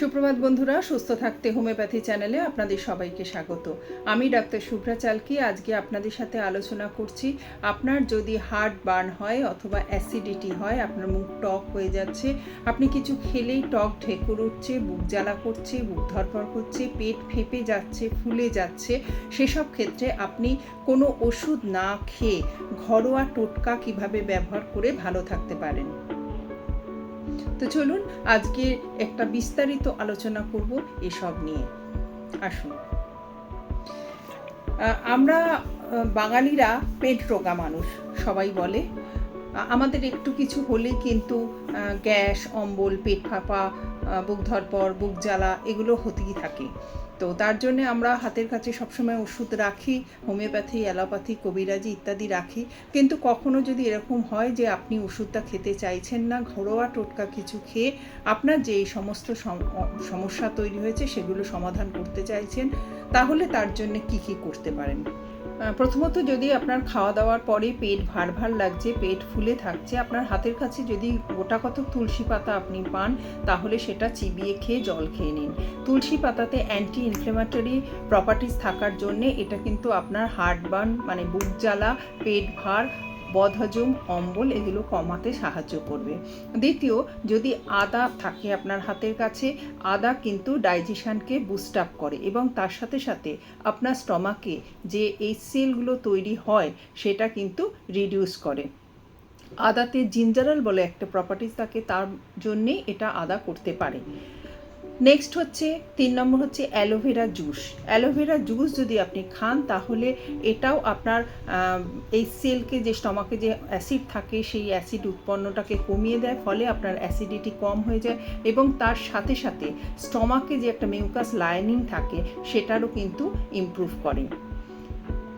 সুপ্রভাত বন্ধুরা, সুস্থ থাকতে হোমিওপ্যাথি চ্যানেলে আপনাদের সবাইকে স্বাগত। আমি ডাক্তার শুভ্রা চালকি, আজকে আপনাদের সাথে আলোচনা করছি, আপনার যদি হার্ট বার্ন হয় অথবা অ্যাসিডিটি হয়, আপনার মুখ টক হয়ে যাচ্ছে, আপনি কিছু খেলেই টক ঢেকুর উঠছে, বুক জ্বালা করছে, বুক ধরপড় করছে, পেট ফেঁপে যাচ্ছে, ফুলে যাচ্ছে, সেসব ক্ষেত্রে আপনি কোনো ওষুধ না খেয়ে ঘরোয়া টোটকা কীভাবে ব্যবহার করে ভালো থাকতে পারেন? তো চলুন আজকে একটা বিস্তারিত আলোচনা করব এসব নিয়ে। আসুন। আমরা বাঙালিরা পেট রোগা মানুষ, সবাই বলে। আমাদের একটু কিছু হলে কিন্তু গ্যাস, অম্বল, পেট ফাঁপা বুক ধরপড় বুক জ্বালা এগুলো হতেই থাকে। তো তার জন্য আমরা হাতের কাছে সবসময় ওষুধ রাখি, হোমিওপ্যাথি, অ্যালোপ্যাথি, কবিরাজি ইত্যাদি রাখি। কিন্তু কখনো যদি এরকম হয় যে আপনি ওষুধটা খেতে চাইছেন না, ঘরোয়া টোটকা কিছু খেয়ে আপনার যে সমস্ত সমস্যা তৈরি হয়েছে সেগুলো সমাধান করতে চাইছেন, তাহলে তার জন্য কি কি করতে পারেন? প্রথমত যদি আপনার খাওয়া দাওয়ার পরে পেট ভার ভার লাগছে, পেট ফুলে থাকছে, আপনার হাতের কাছে যদি গোটা কত তুলসী পাতা আপনি পান, তাহলে সেটা চিবিয়ে খেয়ে জল খেয়ে নিন। তুলসী পাতাতে অ্যান্টি ইনফ্লেমেটরি প্রপার্টিস থাকার জন্যে এটা কিন্তু আপনার হার্ট বার্ন মানে বুক জ্বালা, পেট ভার বদহজম অম্বল এগুলো কমাতে সাহায্য করবে। দ্বিতীয়, যদি আদা থাকে আপনার হাতের কাছে, আদা কিন্তু ডাইজেশনকে বুস্ট আপ করে এবং তার সাথে সাথে আপনার স্টমাকে যে এই সেলগুলো তৈরি হয় সেটা কিন্তু রিডিউস করে। আদাতে জিঞ্জারাল বলে একটা প্রপার্টিস থাকে, তার জন্যে এটা আদা করতে পারে। নেক্সট হচ্ছে, তিন নম্বর হচ্ছে অ্যালোভেরা জুস। অ্যালোভেরা জুস যদি আপনি খান, তাহলে এটাও আপনার এই সেলকে যে স্টমাকে যে অ্যাসিড থাকে, সেই অ্যাসিড উৎপন্নটাকে কমিয়ে দেয়, ফলে আপনার অ্যাসিডিটি কম হয়ে যায় এবং তার সাথে সাথে স্টমাকে যে একটা মিউকাস লাইনিং থাকে, সেটারও কিন্তু ইমপ্রুভ করে।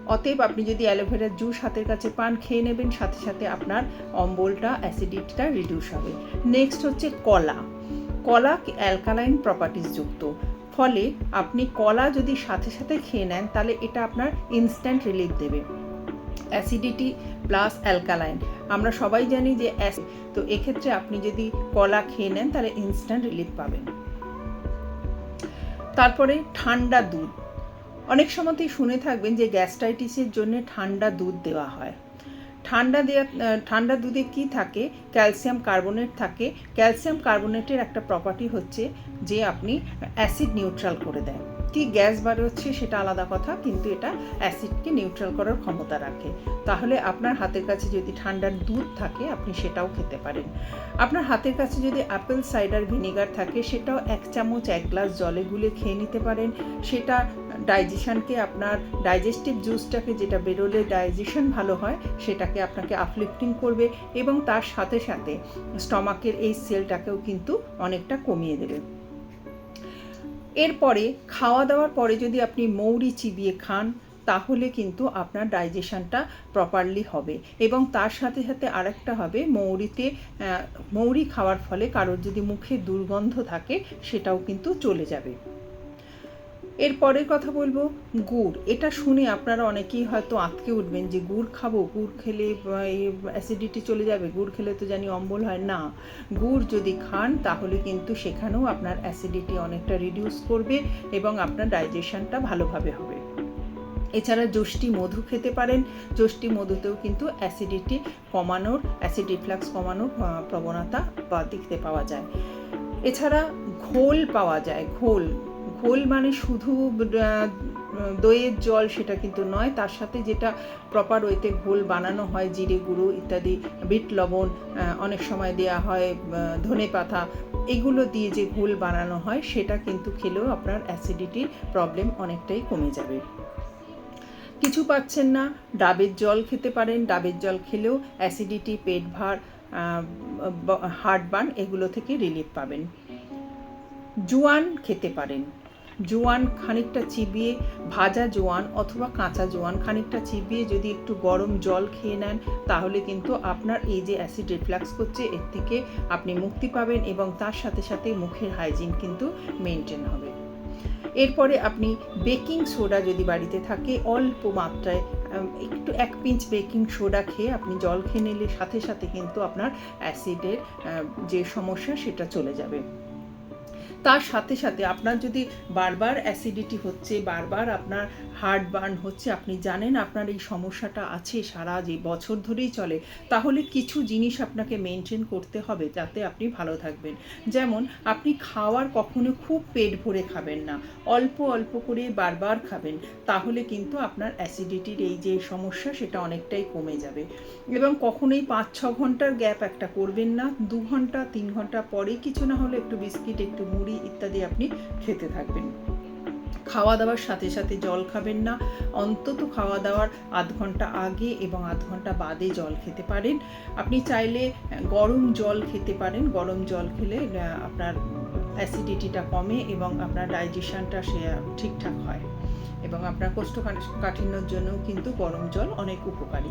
অতএব আপনি যদি অ্যালোভেরার জুস হাতের কাছে পান, খেয়ে নেবেন, সাথে সাথে আপনার অম্বলটা, অ্যাসিডিটিটা রিডিউস হবে। নেক্সট হচ্ছে কলা। কলা অ্যালকালাইন প্রপার্টিস যুক্ত। ফলে আপনি কলা যদি সাথে সাথে খেয়ে নেন, তাহলে এটা আপনার ইনস্ট্যান্ট রিলিফ দেবে। অ্যাসিডিটি প্লাস অ্যালকালাইন আমরা সবাই জানি যে তো এক্ষেত্রে আপনি যদি কলা খেয়ে নেন, তাহলে ইনস্ট্যান্ট রিলিফ পাবেন। তারপরে ঠান্ডা দুধ। অনেক সময়তেই শুনে থাকবেন যে গ্যাস্ট্রাইটিসের জন্য ঠান্ডা দুধ দেওয়া হয়। ঠান্ডা দেওয়া ঠান্ডা দুধে কি থাকে? ক্যালসিয়াম কার্বোনেট থাকে। ক্যালসিয়াম কার্বোনেটের একটা প্রপার্টি হচ্ছে যে আপনি অ্যাসিড নিউট্রাল করে দেয় কি গ্যাস বার হচ্ছে সেটা আলাদা কথা, কিন্তু এটা অ্যাসিডকে নিউট্রাল করার ক্ষমতা রাখে। তাহলে আপনার হাতের কাছে যদি ঠান্ডার দুধ থাকে, আপনি সেটাও খেতে পারেন। আপনার হাতের কাছে যদি অ্যাপেল সাইডার ভিনেগার থাকে, সেটাও এক চামচ, এক গ্লাস জলে গুলে খেয়ে নিতে পারেন। সেটা ডাইজেশানকে, আপনার ডাইজেস্টিভ জুসটাকে যেটা বেরোলে ডাইজেশন ভালো হয়, সেটাকে আপনাকে আপলিফটিং করবে এবং তার সাথে সাথে স্টমাকের এই সেলটাকেও কিন্তু অনেকটা কমিয়ে দেবে। এরপরে খাওয়া দাওয়ার পরে যদি আপনি মৌরি চিবিয়ে খান, তাহলে কিন্তু আপনার ডাইজেশনটা প্রপারলি হবে। এবং তার সাথে সাথে আরেকটা হবে, মৌরিতে মৌরি খাওয়ার ফলে কারোর যদি মুখে দুর্গন্ধ থাকে, সেটাও কিন্তু চলে যাবে। এরপরের কথা বলব, গুড়। এটা শুনে আপনারা অনেকেই হয়তো আঁতকে উঠবেন যে গুড় খাব, গুড় খেলে অ্যাসিডিটি চলে যাবে, গুড় খেলে তো জানি অম্বল হয়। না, গুড় যদি খান তাহলে কিন্তু সেখানেও আপনার অ্যাসিডিটি অনেকটা রিডিউস করবে এবং আপনার ডাইজেশনটা ভালোভাবে হবে। এছাড়া যষ্টি মধু খেতে পারেন। যষ্টি মধুতেও কিন্তু অ্যাসিডিটি কমানোর অ্যাসিড রিফ্লাক্স কমানোর প্রবণতা বা দেখতে পাওয়া যায়। এছাড়া ঘোল পাওয়া যায়, ঘোল। ঘোল মানে শুধু দইয়ের জল সেটা কিন্তু নয়, তার সাথে যেটা প্রপার ওয়েতে ঘোল বানানো হয়, জিরে গুঁড়ো ইত্যাদি, বিট লবণ অনেক সময় দেওয়া হয় ধনে পাতা, এগুলো দিয়ে যে ঘোল বানানো হয়, সেটা কিন্তু খেলেও আপনার অ্যাসিডিটির প্রবলেম অনেকটাই কমে যাবে। কিছু পাচ্ছেন না, ডাবের জল খেতে পারেন, ডাবের জল খেলেও অ্যাসিডিটি পেট ভার হার্ট বার্ন এগুলো থেকে রিলিফ পাবেন। জোয়ান খেতে পারেন। জোয়ান খানিকটা চিবিয়ে, ভাজা জোয়ান অথবা কাঁচা জোয়ান খানিকটা চিবিয়ে যদি একটু গরম জল খেয়ে নেন, তাহলে কিন্তু আপনার এই যে অ্যাসিড রিফ্লাক্স করছে, এর থেকে আপনি মুক্তি পাবেন এবং তার সাথে সাথে মুখের হাইজিন কিন্তু মেনটেন হবে। এরপরে আপনি বেকিং সোডা যদি বাড়িতে থাকে, অল্প মাত্রায় একটু এক পিঞ্চ বেকিং সোডা খেয়ে আপনি জল খেয়ে নিলে সাথে সাথে কিন্তু আপনার অ্যাসিডের যে সমস্যা সেটা চলে যাবে। তার সাথে সাথে আপনার যদি বারবার অ্যাসিডিটি হচ্ছে, বারবার আপনার হার্ট বার্ন হচ্ছে, আপনি জানেন আপনার এই সমস্যাটা আছে সারা যে বছর ধরেই চলে, তাহলে কিছু জিনিস আপনাকে মেনটেন করতে হবে যাতে আপনি ভালো থাকবেন। যেমন, আপনি খাওয়ার কখনো খুব পেট ভরে খাবেন না, অল্প অল্প করে বারবার খাবেন, তাহলে কিন্তু আপনার অ্যাসিডিটির এই যে সমস্যা সেটা অনেকটাই কমে যাবে। এবং কখনোই পাঁচ, ছ ঘণ্টার গ্যাপ একটা করবেন না, দু ঘণ্টা, তিন ঘণ্টা পরে কিছু না হলে একটু বিস্কিট, একটু মুড়ি ইত্যাদি আপনি খেতে থাকবেন। খাওয়া দাওয়ার সাথে সাথে জল খাবেন না। অন্তত খাওয়া দাওয়ার আধ ঘণ্টা আগে এবং আধ ঘণ্টা বাদে জল খেতে পারেন। আপনি চাইলে গরম জল খেতে পারেন। গরম জল খেলে আপনার অ্যাসিডিটিটা কমে এবং আপনার ডাইজেশনটা সে ঠিকঠাক হয়। এবং আপনার কোষ্ঠকাঠিন্যর জন্য কিন্তু গরম জল অনেক উপকারী।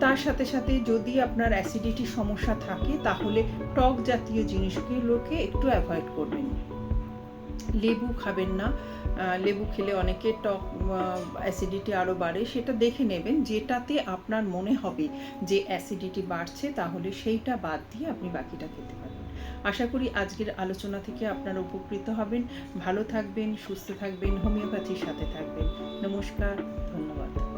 তার সাথে সাথে যদি আপনার অ্যাসিডিটির সমস্যা থাকে, তাহলে টক জাতীয় জিনিসগুলোকে একটু অ্যাভয়েড করবেন। লেবু খাবেন না। লেবু খেলে অনেকে টক অ্যাসিডিটি আরও বাড়ে। সেটা দেখে নেবেন, যেটাতে আপনার মনে হবে যে অ্যাসিডিটি বাড়ছে, তাহলে সেইটা বাদ দিয়ে আপনি বাকিটা খেতে পারবেন। আশা করি আজকের আলোচনা থেকে আপনারা উপকৃত হবেন। ভালো থাকবেন, সুস্থ থাকবেন, হোমিওপ্যাথির সাথে থাকবেন। নমস্কার, ধন্যবাদ।